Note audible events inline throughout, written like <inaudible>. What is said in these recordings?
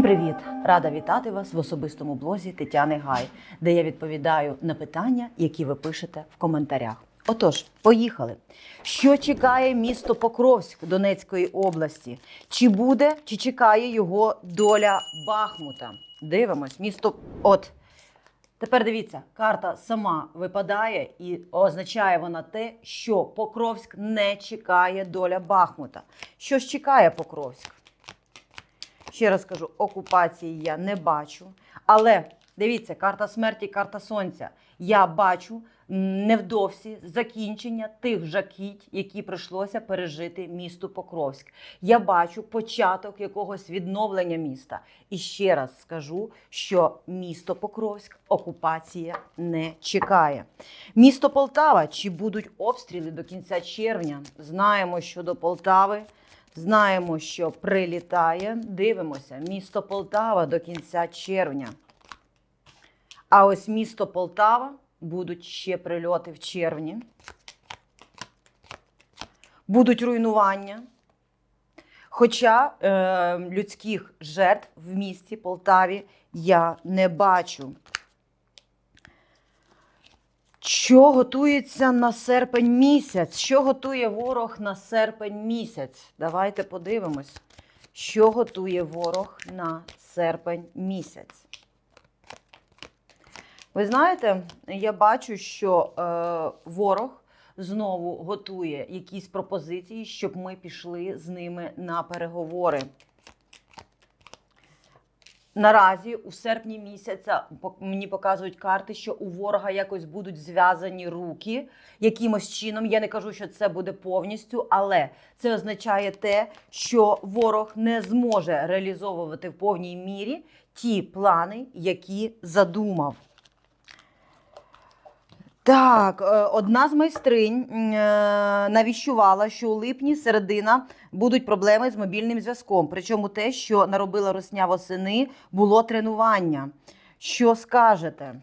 Всім привіт! Рада вітати вас в особистому блозі Тетяни Гай, де я відповідаю на питання, які ви пишете в коментарях. Отож, поїхали. Що чекає місто Покровськ Донецької області? Чи буде, чи чекає його доля Бахмута? Дивимось, місто. От. Тепер дивіться, карта сама випадає і означає вона те, що Покровськ не чекає доля Бахмута. Що ж чекає Покровськ? Ще раз кажу, окупації я не бачу. Але дивіться, карта смерті, карта сонця. Я бачу невдовзі закінчення тих жахіть, які прийшлося пережити місту Покровськ. Я бачу початок якогось відновлення міста. І ще раз скажу, що місто Покровськ окупація не чекає. Місто Полтава, чи будуть обстріли до кінця червня? Знаємо, що до Полтави. Знаємо, що прилітає. Дивимося, місто Полтава до кінця червня. А ось місто Полтава будуть ще прильоти в червні. Будуть руйнування. Хоча е, людських жертв в місті Полтаві я не бачу. Що готується на серпень місяць? Що готує ворог на серпень місяць? Давайте подивимось, що готує ворог на серпень місяць. Ви знаєте, я бачу, що е, ворог знову готує якісь пропозиції, щоб ми пішли з ними на переговори. Наразі у серпні місяця мені показують карти, що у ворога якось будуть зв'язані руки якимось чином. Я не кажу, що це буде повністю, але це означає те, що ворог не зможе реалізовувати в повній мірі ті плани, які задумав. Так, е, одна з майстринь е, навіщувала, що у липні середина будуть проблеми з мобільним зв'язком. Причому те, що наробила русня восени, було тренування. Що скажете?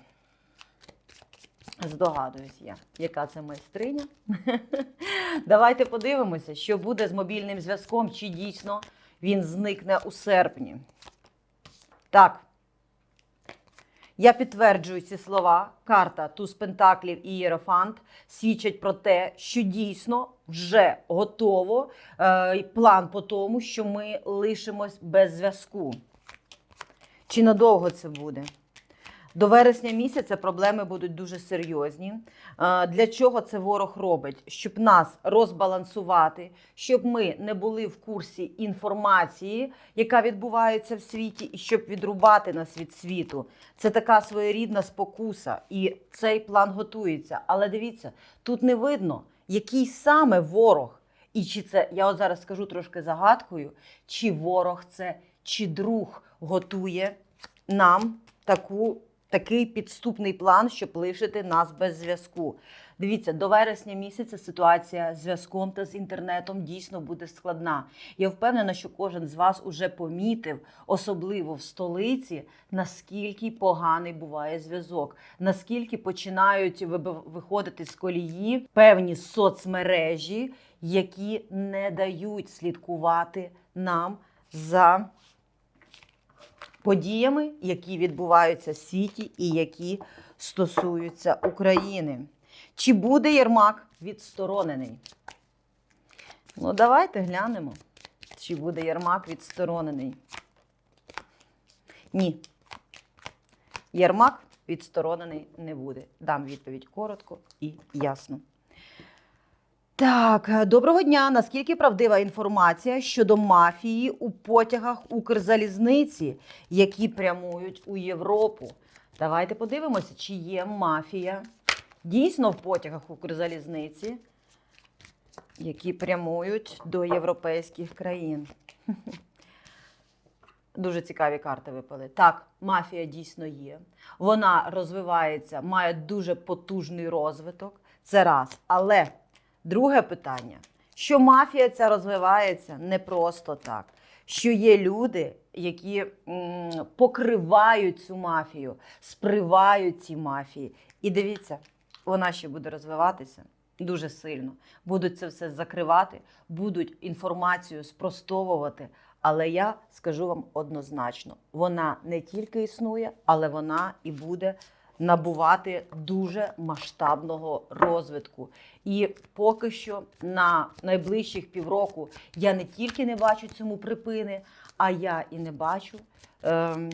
Здогадуюсь я, яка це майстриня. <laughs> Давайте подивимося, що буде з мобільним зв'язком, чи дійсно він зникне у серпні. Так. Я підтверджую ці слова. Карта Туз Пентаклів і Єрофант свідчать про те, що дійсно вже готово е, план по тому, що ми лишимось без зв'язку. Чи надовго це буде? До вересня місяця проблеми будуть дуже серйозні. Для чого це ворог робить? Щоб нас розбалансувати, щоб ми не були в курсі інформації, яка відбувається в світі, і щоб відрубати нас від світу. Це така своєрідна спокуса, і цей план готується. Але дивіться, тут не видно, який саме ворог. І чи це я от зараз скажу трошки загадкою, чи ворог це, чи друг готує нам таку, такий підступний план, щоб лишити нас без зв'язку. Дивіться, до вересня місяця ситуація з зв'язком та з інтернетом дійсно буде складна. Я впевнена, що кожен з вас уже помітив, особливо в столиці, наскільки поганий буває зв'язок, наскільки починають виходити з колії певні соцмережі, які не дають слідкувати нам за подіями, які відбуваються в світі і які стосуються України. Чи буде Єрмак відсторонений? Ну, давайте глянемо, чи буде Єрмак відсторонений. Ні. Єрмак відсторонений не буде. Дам відповідь коротко і ясно. Так, е, доброго дня. Наскільки правдива інформація щодо мафії у потягах Укрзалізниці, які прямують у Європу? Давайте подивимося, чи є мафія дійсно в потягах Укрзалізниці, які прямують до європейських країн. <laughs> Дуже цікаві карти випали. Так, мафія дійсно є. Вона розвивається, має дуже потужний розвиток. Це раз. Але друге питання: що мафія ця розвивається не просто так. Що є люди, які м, покривають цю мафію, спривають ці мафії. І дивіться, вона ще буде розвиватися дуже сильно. Будуть це все закривати, будуть інформацію спростовувати, Але я скажу вам однозначно: вона не тільки існує, але вона і буде набувати дуже масштабного розвитку. І поки що на найближчих півроку я не тільки не бачу цьому припини, а я і не бачу. Ем,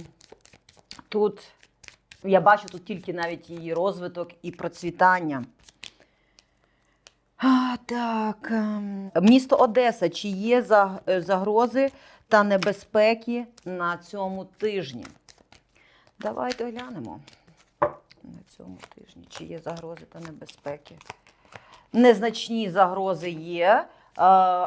тут я бачу тут тільки навіть її розвиток і процвітання. А, так. ем, Місто Одеса. Чи є е, загрози та небезпеки на цьому тижні? Давайте глянемо цьому тижні, чи є загрози та небезпеки. Незначні загрози є, е,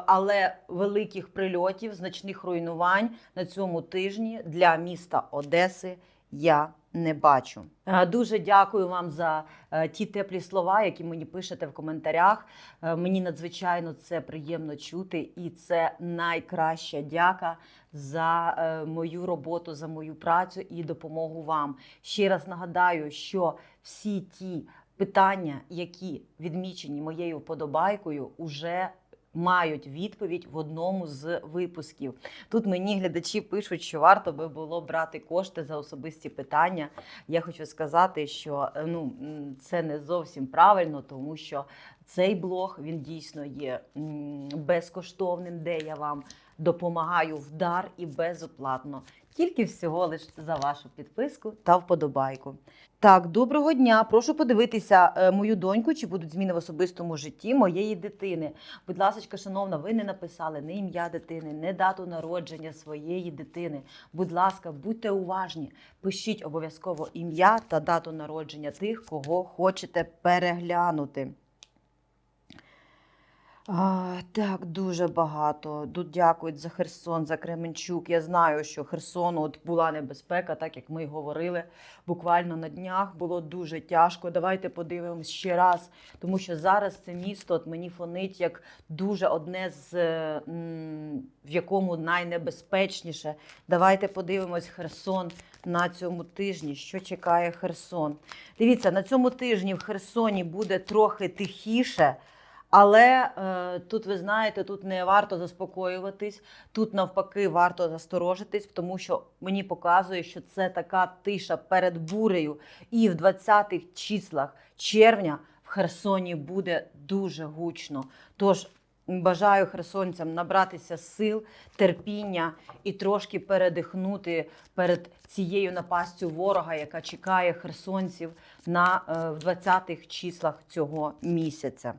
але великих прильотів, значних руйнувань на цьому тижні для міста Одеси я не бачу. Е, Дуже дякую вам за е, ті теплі слова, які мені пишете в коментарях. Е, Мені надзвичайно це приємно чути, і це найкраща дяка за мою роботу, за мою працю і допомогу вам. Ще раз нагадаю, що всі ті питання, які відмічені моєю вподобайкою, уже мають відповідь в одному з випусків. Тут мені глядачі пишуть, що варто би було брати кошти за особисті питання. Я хочу сказати, що е, ну це не зовсім правильно, тому що цей блог він дійсно є безкоштовним, де я вам допомагаю в дар і безоплатно. Тільки всього лиш за вашу підписку та вподобайку. Так, доброго дня. Прошу подивитися е, мою доньку, чи будуть зміни в особистому житті моєї дитини. Будь ласка, шановна, ви не написали не ім'я дитини, не дату народження своєї дитини. Будь ласка, будьте уважні. Пишіть обов'язково ім'я та дату народження тих, кого хочете переглянути. А, так, дуже багато. Тут дякують за Херсон, за Кременчук. Я знаю, що Херсону от була небезпека, так як ми й говорили. Буквально на днях було дуже тяжко. Давайте подивимось ще раз, тому що зараз це місто от мені фонить як дуже одне з е, в якому найнебезпечніше. Давайте подивимось Херсон на цьому тижні. Що чекає Херсон? Дивіться, на цьому тижні в Херсоні буде трохи тихіше. Але е, тут ви знаєте, тут не варто заспокоюватись, тут навпаки варто засторожитись, тому що мені показує, що це така тиша перед бурею. І в 20-х числах червня в Херсоні буде дуже гучно. Тож бажаю херсонцям набратися сил, терпіння і трошки передихнути перед цією напастю ворога, яка чекає херсонців на е, в 20-х числах цього місяця.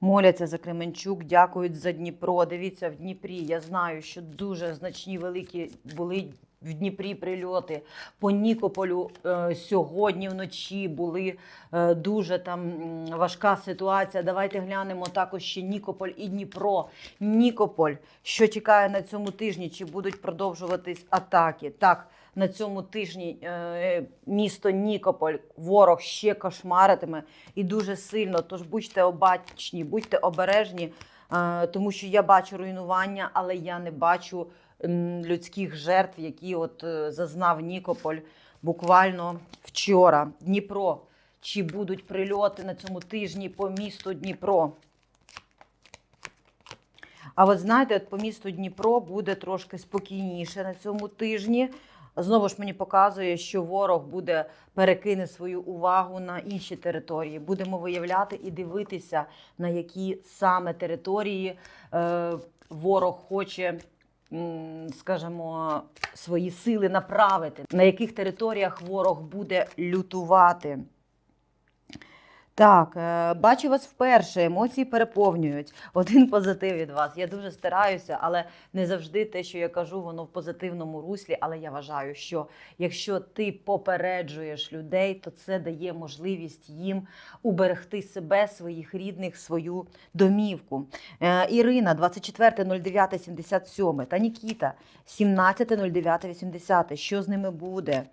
Моляться за Кременчук, дякують за Дніпро. Дивіться, в Дніпрі я знаю, що дуже значні великі були в Дніпрі прильоти. По Нікополю е, сьогодні вночі були е, дуже там важка ситуація. Давайте глянемо також ще Нікополь і Дніпро. Нікополь, що чекає на цьому тижні? Чи будуть продовжуватись атаки? Так, на цьому тижні е, місто Нікополь ворог ще кошмаритиме і дуже сильно. Тож будьте обачні, будьте обережні, е, тому що я бачу руйнування, але я не бачу людських жертв, які от е, зазнав Нікополь буквально вчора. Дніпро. Чи будуть прильоти на цьому тижні по місту Дніпро? А от знаєте, от по місту Дніпро буде трошки спокійніше на цьому тижні. Знову ж мені показує, що ворог буде перекине свою увагу на інші території. Будемо виявляти і дивитися, на які саме території е, ворог хоче, скажімо, свої сили направити, на яких територіях ворог буде лютувати. Так, е, бачу вас вперше. Емоції переповнюють. <laughs> Один позитив від вас. Я дуже стараюся, але не завжди те, що я кажу, воно в позитивному руслі. Але я вважаю, що якщо ти попереджуєш людей, то це дає можливість їм уберегти себе, своїх рідних, свою домівку. Е, Ірина, 24.09.77 та Нікіта, 17.09.80. Що з ними буде?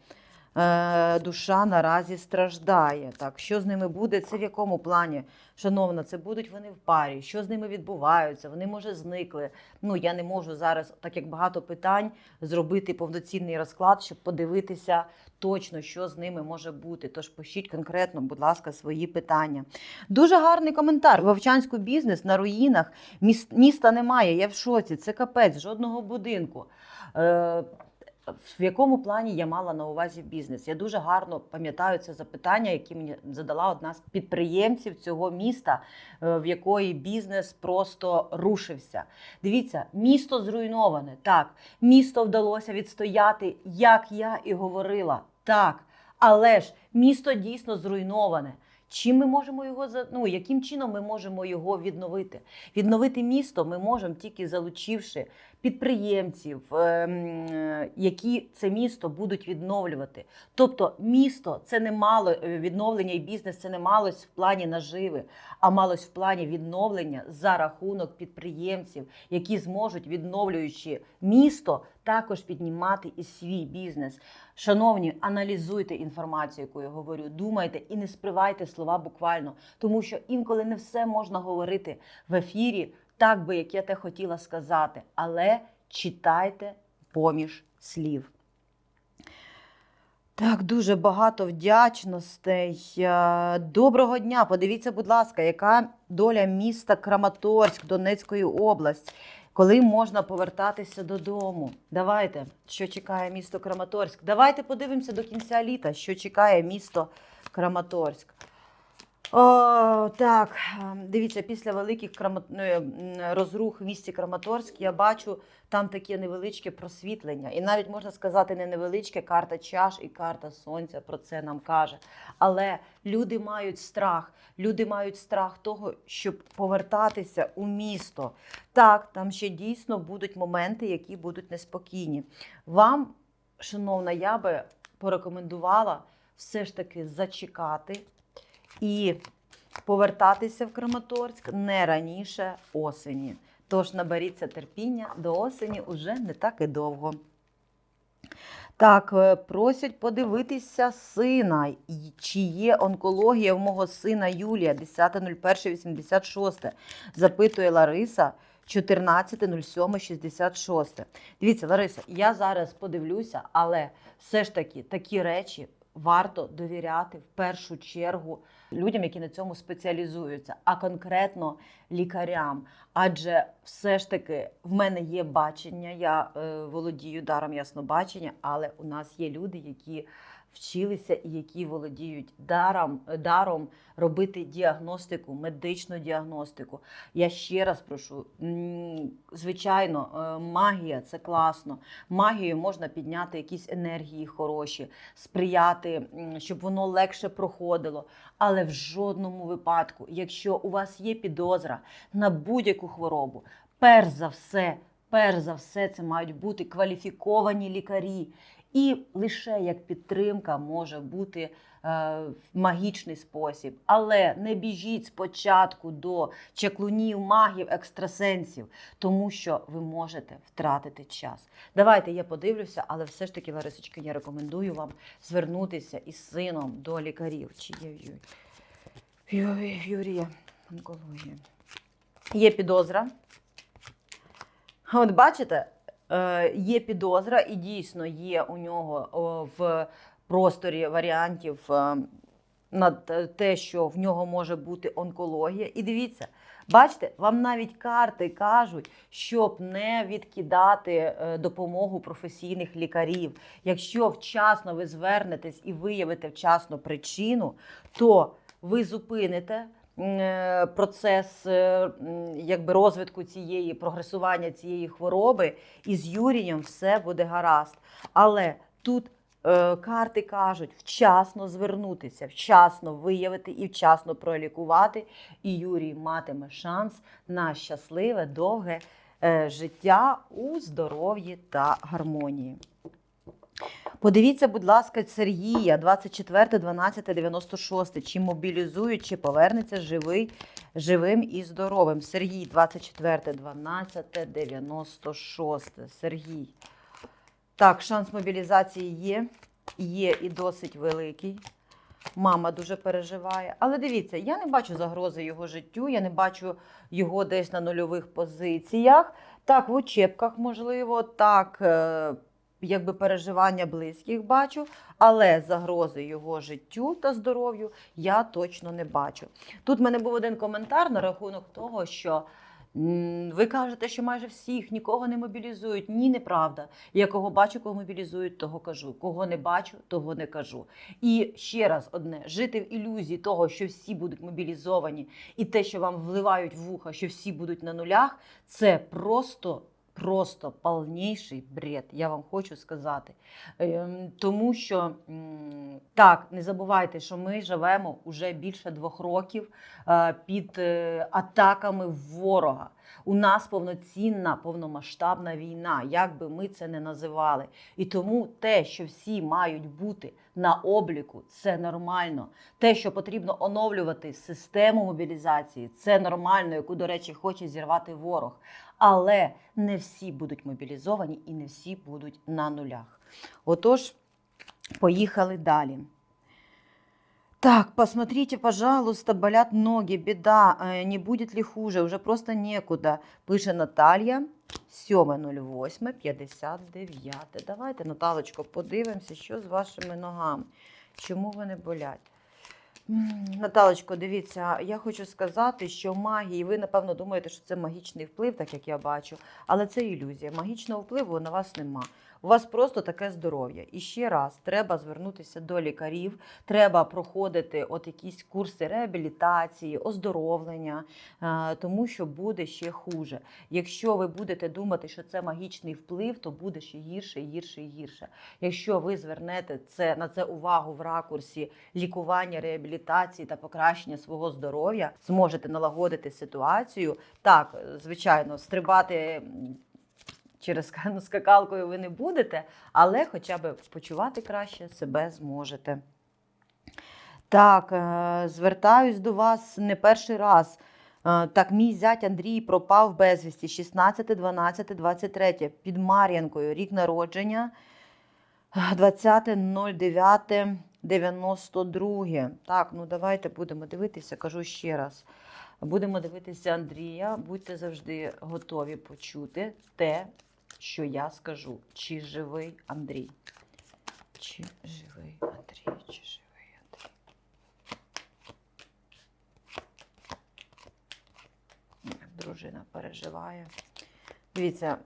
Е, душа наразі страждає. Так, що з ними буде? Це в якому плані? Шановна, це будуть вони в парі. Що з ними відбувається? Вони може зникли. Ну я не можу зараз, так як багато питань, зробити повноцінний розклад, щоб подивитися точно, що з ними може бути. Тож пишіть конкретно, будь ласка, свої питання. Дуже гарний коментар. Вовчанську бізнес на руїнах. Міс- Міста немає. Я в шоці. Це капець, жодного будинку. В якому плані я мала на увазі бізнес? Я дуже гарно пам'ятаю це запитання, яке мені задала одна з підприємців цього міста, е, в якої бізнес просто рушився. Дивіться, місто зруйноване. Так, місто вдалося відстояти, як я і говорила. Так, але ж місто дійсно зруйноване. Чим ми можемо його ну, яким чином ми можемо його відновити? Відновити місто ми можемо тільки залучивши підприємців, ем, е, які це місто будуть відновлювати. Тобто, місто це не мало е, відновлення і бізнес, це не малось в плані наживи, а малось в плані відновлення за рахунок підприємців, які зможуть, відновлюючи місто, також піднімати і свій бізнес. Шановні, аналізуйте інформацію, яку я говорю, думайте і не спривайте слова буквально, тому що інколи не все можна говорити в ефірі так би, як я те хотіла сказати, але читайте поміж слів. Так, дуже багато вдячностей. Е, Доброго дня. Подивіться, будь ласка, яка доля міста Краматорськ Донецької області. Коли можна повертатися додому? Давайте, що чекає місто Краматорськ. Давайте подивимося до кінця літа, що чекає місто Краматорськ. О, так, ем, дивіться, після великих крама... ну, е, розрух в місті Краматорськ я бачу там таке невеличке просвітлення. І навіть можна сказати, не невеличке карта чаш і карта сонця про це нам каже. Але люди мають страх. Люди мають страх того, щоб повертатися у місто. Так, там ще дійсно будуть моменти, які будуть неспокійні. Вам, шановна, я би порекомендувала все ж таки зачекати і повертатися в Краматорськ не раніше осені. Тож наберіться терпіння до осені уже не так і довго. Так, е, просять подивитися сина, чи є онкологія в мого сина Юлія, 10.01.86, запитує Лариса. 14.07.66. Дивіться, Лариса, я зараз подивлюся, але все ж таки такі речі варто довіряти в першу чергу людям, які на цьому спеціалізуються, а конкретно лікарям. Адже все ж таки в мене є бачення, я е, володію даром яснобачення, але у нас є люди, які вчилися і які володіють даром, даром робити діагностику, медичну діагностику. Я ще раз прошу, звичайно, е, магія це класно. Магією можна підняти якісь енергії хороші, сприяти, щоб воно легше проходило. Але в жодному випадку, якщо у вас є підозра на будь-яку хворобу, перш за все, перш за все, це мають бути кваліфіковані лікарі. І лише як підтримка може бути е, магічний спосіб. Але не біжіть спочатку до чаклунів, магів, екстрасенсів, тому що ви можете втратити час. Давайте я подивлюся, але все ж таки, Ларисочка, я рекомендую вам звернутися із сином до лікарів. Чи є Юрія онкологія? Є підозра. От бачите, є підозра, і дійсно є у нього в просторі варіантів е, на те- те, що в нього може бути онкологія. І дивіться, бачите, вам навіть карти кажуть, щоб не відкидати е, допомогу професійних лікарів. Якщо вчасно ви звернетесь і виявите вчасно причину, то ви зупините е, процес е, якби розвитку цієї прогресування цієї хвороби, і з Юрієм все буде гаразд. Але тут е, карти кажуть вчасно звернутися, вчасно виявити і вчасно пролікувати. І Юрій матиме шанс на щасливе, довге е, життя у здоров'ї та гармонії. Подивіться, будь ласка, Сергія, 24.12.96. Чи мобілізують, чи повернеться живий, живим і здоровим. Сергій, 24.12.96. Сергій. Так, шанс мобілізації є. є і досить великий. Мама дуже переживає. Але дивіться, я не бачу загрози його життю, я не бачу його десь на нульових позиціях. Так, в учебках, можливо, так, е, якби переживання близьких бачу, але загрози його життю та здоров'ю я точно не бачу. Тут в мене був один коментар на рахунок того, що. Ви кажете, що майже всіх нікого не мобілізують. Ні, неправда. Я кого бачу, кого мобілізують, того кажу. Кого не бачу, того не кажу. І ще раз одне: жити в ілюзії того, що всі будуть мобілізовані, і те, що вам вливають в вуха, що всі будуть на нулях, це просто. Просто повніший бред, я вам хочу сказати. Ем, Тому що так, не забувайте, що ми живемо уже більше двох років е, під е, атаками ворога. У нас повноцінна, повномасштабна війна, як би ми це не називали. І тому те, що всі мають бути на обліку, це нормально. Те, що потрібно оновлювати систему мобілізації, це нормально, яку, до речі, хоче зірвати ворог. Але не всі будуть мобілізовані і не всі будуть на нулях. Отож, поїхали далі. Так, посмотрите, пожалуйста, болят ноги, беда, не будет ли хуже, уже просто некуда, пише Наталія, 7.08.59. Давайте, Наталочко, подивимося, що з вашими ногами, чому вони болять. Наталочко, дивіться, я хочу сказати, що магії, ви напевно думаєте, що це магічний вплив, так як я бачу, але це ілюзія. Магічного впливу на вас нема. У вас просто таке здоров'я. І ще раз, треба звернутися до лікарів, треба проходити от якісь курси реабілітації, оздоровлення, е, тому що буде ще хуже. Якщо ви будете думати, що це магічний вплив, то буде ще гірше, гірше і гірше. Якщо ви звернете це на це увагу в ракурсі лікування, реабілітації та покращення свого здоров'я, зможете налагодити ситуацію. Так, звичайно, стрибати. Через ну, скакалкою ви не будете, але хоча б почувати краще себе зможете. Так, е, звертаюсь до вас не перший раз. Е, Так, мій зять Андрій пропав безвісті 16, 12, 23 під Мар'янкою. Рік народження 20.09. 92. Так, ну давайте будемо дивитися, кажу ще раз. Будемо дивитися Андрія. Будьте завжди готові почути те, що я скажу. Чи живий Андрій? Чи живий Андрій? Чи живий Андрій? Дружина переживає. Дивіться,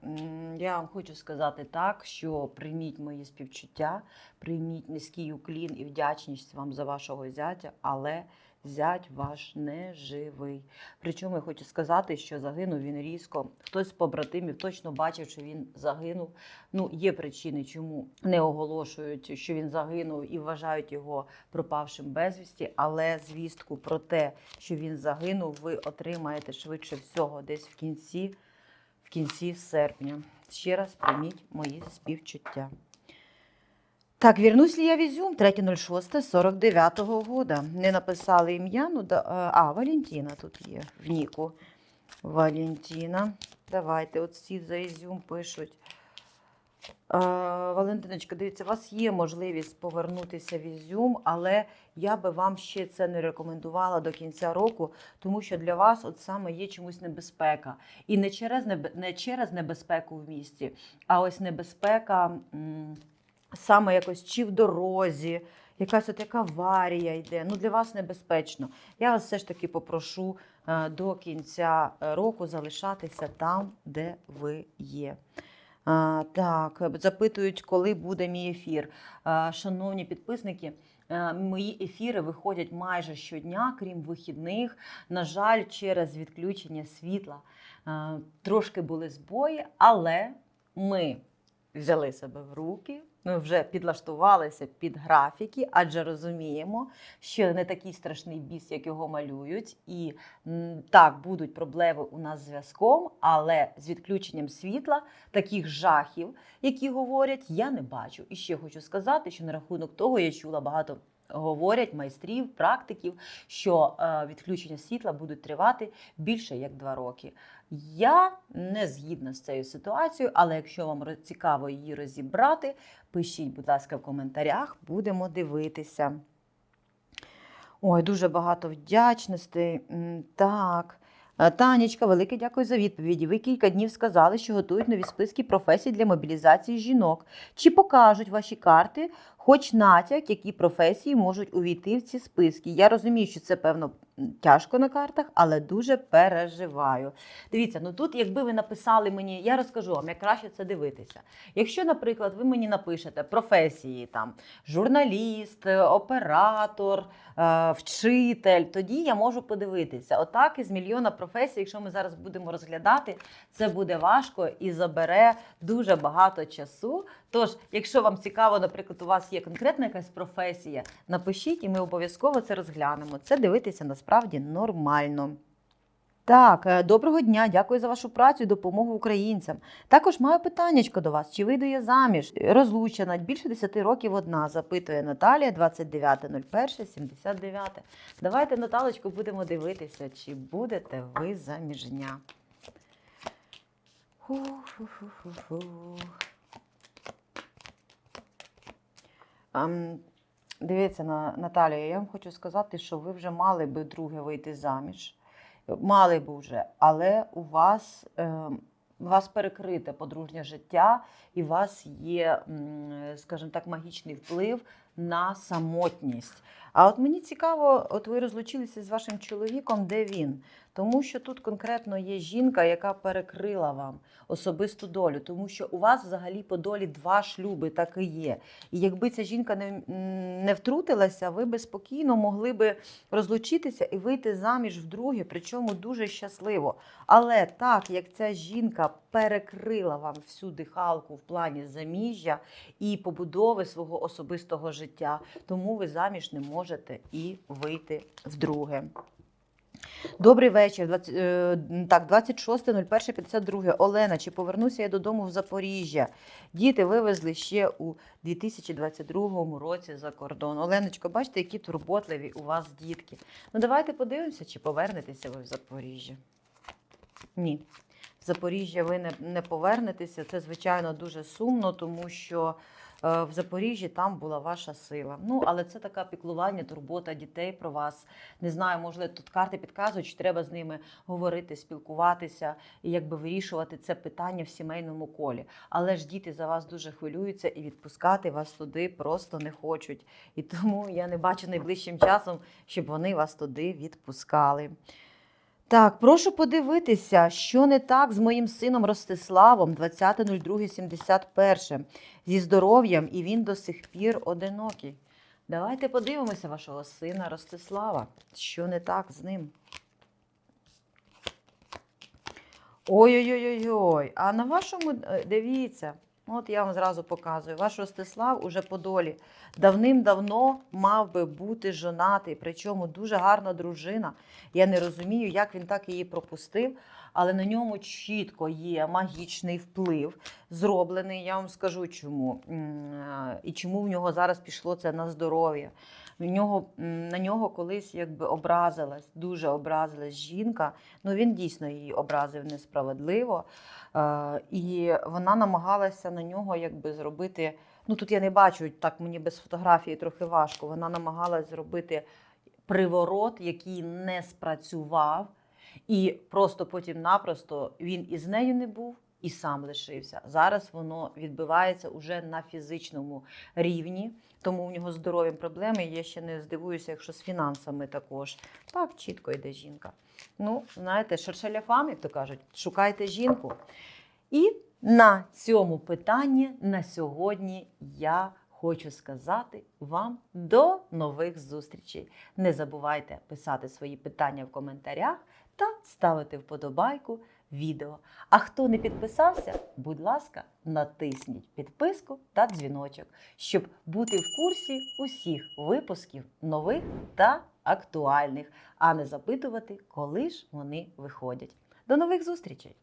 я вам хочу сказати так, що прийміть мої співчуття, прийміть низький уклін і вдячність вам за вашого зятя, але зять ваш не живий. Причому я хочу сказати, що загинув він різко. Хтось з побратимів точно бачив, що він загинув. Ну, є причини, чому не оголошують, що він загинув і вважають його пропавшим безвісті. Але звістку про те, що він загинув, ви отримаєте швидше всього десь в кінці в кінці серпня. Ще раз прийміть мої співчуття. Так, вернусь ли я в Ізюм 3.06.49 года. Не написали ім'я, ну да, е, а, Валентина тут є в Ніку. Валентина. Давайте, от всі за Ізюм пишуть. Е, Валентиночка, дивіться, у вас є можливість повернутися в Ізюм, але я би вам ще це не рекомендувала до кінця року, тому що для вас от саме є чомусь небезпека. І не через, небе- не через небезпеку в місті, а ось небезпека м, саме якось чи в дорозі, якась от яка аварія йде. Ну, для вас небезпечно. Я вас все ж таки попрошу е, до кінця е, року залишатися там, де ви є. Так, запитують, коли буде мій ефір. Шановні підписники, е, мої ефіри виходять майже щодня, крім вихідних. На жаль, через відключення світла е, трошки були збої, але ми взяли себе в руки. Ми вже підлаштувалися під графіки, адже розуміємо, що не такий страшний біс, як його малюють. І так, будуть проблеми у нас з зв'язком, але з відключенням світла таких жахів, які говорять, я не бачу. І ще хочу сказати, що на рахунок того я чула багато говорять майстрів, практиків, що е, відключення світла будуть тривати більше як два роки. Я не згідна з цією ситуацією, але якщо вам цікаво її розібрати, пишіть, будь ласка, в коментарях, будемо дивитися. Ой, дуже багато вдячностей. Так. Е, Танечка, велике дякую за відповіді. Ви кілька днів сказали, що готують нові списки професій для мобілізації жінок. Чи покажуть ваші карти, хоч натяк, які професії можуть увійти в ці списки? Я розумію, що це певно тяжко на картах, але дуже переживаю. Дивіться, ну тут, якби ви написали мені, я розкажу вам, як краще це дивитися. Якщо, наприклад, ви мені напишете професії там журналіст, е, оператор, е, вчитель, тоді я можу подивитися. Отак із мільйона професій, якщо ми зараз будемо розглядати, це буде важко і забере дуже багато часу. Тож, якщо вам цікаво, наприклад, у вас є конкретна якась професія, напишіть, і ми обов'язково це розглянемо. Це дивитися насправді нормально. Так, е, доброго дня, дякую за вашу працю і допомогу українцям. Також маю питаннячко до вас: чи вийду я заміж? Розлучена більше 10 років одна, запитує Наталія 29.01.79. Давайте, Наталочку, будемо дивитися, чи будете ви заміжня. Ху-ху-ху-ху-ху. Дивіться, Наталія, я вам хочу сказати, що ви вже мали би друге вийти заміж. Мали б вже, але у вас, е, вас перекрите подружнє життя, і у вас є, скажімо так, магічний вплив на самотність. А от мені цікаво, от ви розлучилися з вашим чоловіком, де він? Тому що тут конкретно є жінка, яка перекрила вам особисту долю, тому що у вас взагалі по долі два шлюби так і є. І якби ця жінка не, не втрутилася, ви би спокійно могли би розлучитися і вийти заміж вдруге, причому дуже щасливо. Але так як ця жінка перекрила вам всю дихалку в плані заміжжя і побудови свого особистого життя, тому ви заміж не можете і вийти вдруге. Добрий вечір. 20, е, так, 26.01.52. Олена, чи повернуся я додому в Запоріжжя? Діти вивезли ще у 2022 році за кордон. Оленочко, бачите, які турботливі у вас дітки. Ну давайте подивимося, чи повернетеся ви в Запоріжжя. Ні. Запоріжжя ви не, не повернетеся. Це, звичайно, дуже сумно, тому що е, в Запоріжжі там була ваша сила. Ну, але це така піклування, турбота дітей про вас. Не знаю, можливо, тут карти підказують, що треба з ними говорити, спілкуватися і якби вирішувати це питання в сімейному колі. Але ж діти за вас дуже хвилюються і відпускати вас туди просто не хочуть. І тому я не бачу найближчим часом, щоб вони вас туди відпускали. Так, прошу подивитися, що не так з моїм сином Ростиславом 20.02.71 зі здоров'ям, і він до сих пір одинокий. Давайте подивимося вашого сина Ростислава. Що не так з ним? Ой-ой-ой, а на вашому, е, дивіться, от я вам зразу показую, ваш Ростислав уже по долі давним-давно мав би бути жонатий, причому дуже гарна дружина. Я не розумію, як він так її пропустив, але на ньому чітко є магічний вплив, зроблений. Я вам скажу чому. Е, І чому в нього зараз пішло це на здоров'я. В нього, на нього колись якби образилась, дуже образилась жінка. Ну він дійсно її образив несправедливо. Е, і вона намагалася на нього якби зробити. Ну тут я не бачу, так мені без фотографії трохи важко. Вона намагалась зробити приворот, який не спрацював, і просто потім-напросто він із нею не був. І сам лишився. Зараз воно відбивається уже на фізичному рівні, тому у нього здоров'ям проблеми. Я ще не здивуюся, якщо з фінансами також. Так, чітко йде жінка. Ну, знаєте, шершеляфам, як то кажуть, шукайте жінку. І на цьому питанні на сьогодні я хочу сказати вам до нових зустрічей. Не забувайте писати свої питання в коментарях та ставити вподобайку відео. А хто не підписався, будь ласка, натисніть підписку та дзвіночок, щоб бути в курсі усіх випусків нових та актуальних, а не запитувати, коли ж вони виходять. До нових зустрічей!